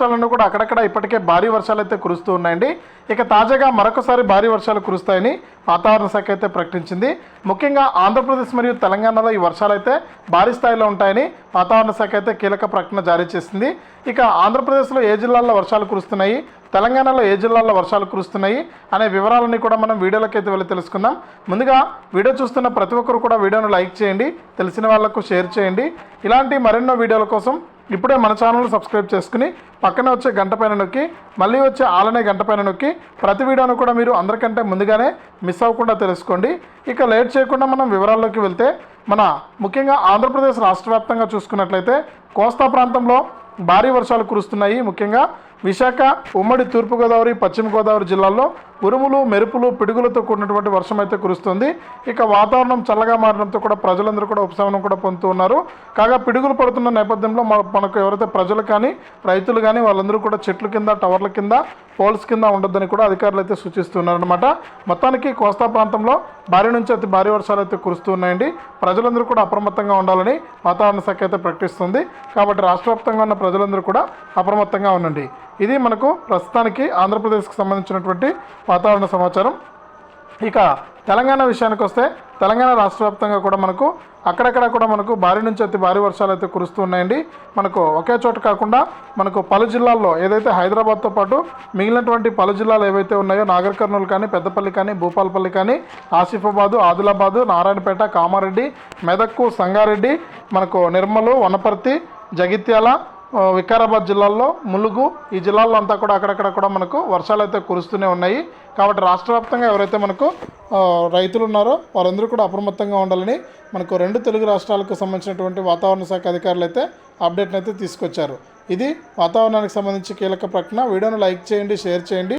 రాష్ట్రాలను కూడా అక్కడక్కడ ఇప్పటికే భారీ వర్షాలు అయితే కురుస్తూ ఉన్నాయండి. ఇక తాజాగా మరొకసారి భారీ వర్షాలు కురుస్తాయని వాతావరణ శాఖ అయితే ప్రకటించింది. ముఖ్యంగా ఆంధ్రప్రదేశ్ మరియు తెలంగాణలో ఈ వర్షాలు అయితే భారీ స్థాయిలో ఉంటాయని వాతావరణ శాఖ అయితే కీలక ప్రకటన జారీ చేసింది. ఇక ఆంధ్రప్రదేశ్లో ఏ జిల్లాల్లో వర్షాలు కురుస్తున్నాయి? తెలంగాణలో ఏ జిల్లాల్లో వర్షాలు కురుస్తున్నాయి? అనే వివరాలన్నీ కూడా మనం వీడియోలోకి అయితే వెళ్ళి తెలుసుకుందాం. ముందుగా వీడియో చూస్తున్న ప్రతి ఒక్కరు కూడా వీడియోను లైక్ చేయండి. తెలిసిన వాళ్ళకు షేర్ చేయండి. ఇలాంటి మరెన్నో వీడియోల కోసం ఇప్పుడే మన ఛానల్ సబ్స్క్రైబ్ చేసుకుని పక్కన వచ్చే గంట పైన నొక్కి మళ్ళీ వచ్చే ఆలనే గంట పైన నొక్కి ప్రతి వీడియోను కూడా మీరు అందరికంటే ముందుగానే మిస్ అవ్వకుండా తెలుసుకోండి. ఇక లేట్ చేయకుండా మనం వివరాల్లోకి వెళ్తే మన ముఖ్యంగా ఆంధ్రప్రదేశ్ రాష్ట్ర వ్యాప్తంగా చూసుకున్నట్లయితే కోస్తా ప్రాంతంలో భారీ వర్షాలు కురుస్తున్నాయి. ముఖ్యంగా విశాఖ ఉమ్మడి తూర్పుగోదావరి పశ్చిమ గోదావరి జిల్లాల్లో ఉరుములు మెరుపులు పిడుగులతో కూడినటువంటి వర్షం అయితే కురుస్తుంది. ఇక వాతావరణం చల్లగా మారడంతో కూడా ప్రజలందరూ కూడా ఉపశమనం కూడా పొందుతూ ఉన్నారు. కాగా పిడుగులు పడుతున్న నేపథ్యంలో మన- మనకు ఎవరైతే ప్రజలు కానీ రైతులు కానీ వాళ్ళందరూ కూడా చెట్ల కింద టవర్ల కింద పోల్స్ కింద ఉండొద్దని కూడా అధికారులు అయితే సూచిస్తున్నారనమాట మొత్తానికి కోస్తా ప్రాంతంలో భారీ నుంచి అతి భారీ వర్షాలు అయితే కురుస్తూ ఉన్నాయండి. ప్రజలందరూ కూడా అప్రమత్తంగా ఉండాలని వాతావరణ శాఖ అయితే ప్రకటిస్తుంది. కాబట్టి రాష్ట్ర ఉన్న ప్రజలందరూ కూడా అప్రమత్తంగా ఉండండి. ఇది మనకు ప్రస్తుతానికి ఆంధ్రప్రదేశ్కి సంబంధించినటువంటి వాతావరణ సమాచారం. ఇక తెలంగాణ విషయానికి వస్తే తెలంగాణ రాష్ట్ర వ్యాప్తంగా కూడా మనకు అక్కడక్కడ కూడా మనకు భారీ నుంచి అతి భారీ వర్షాలు అయితే కురుస్తూ ఉన్నాయండి. మనకు ఒకే చోట కాకుండా మనకు పలు జిల్లాల్లో ఏదైతే హైదరాబాద్తో పాటు మిగిలినటువంటి పలు జిల్లాలు ఏవైతే ఉన్నాయో నాగర్ కర్నూలు కానీ పెద్దపల్లి కానీ భూపాలపల్లి కానీ ఆసిఫాబాదు ఆదిలాబాదు నారాయణపేట కామారెడ్డి మెదక్కు సంగారెడ్డి మనకు నిర్మలు వనపర్తి జగిత్యాల వికారాబాద్ జిల్లాల్లో ములుగు ఈ జిల్లాల్లో అంతా కూడా అక్కడక్కడ కూడా మనకు వర్షాలు అయితే కురుస్తూనే ఉన్నాయి. కాబట్టి రాష్ట్ర వ్యాప్తంగా ఎవరైతే మనకు రైతులు ఉన్నారో వారందరూ కూడా అప్రమత్తంగా ఉండాలని మనకు రెండు తెలుగు రాష్ట్రాలకు సంబంధించినటువంటి వాతావరణ శాఖ అధికారులు అయితే అప్డేట్ని అయితే తీసుకొచ్చారు. ఇది వాతావరణానికి సంబంధించి కీలక ప్రకటన. వీడియోను లైక్ చేయండి షేర్ చేయండి.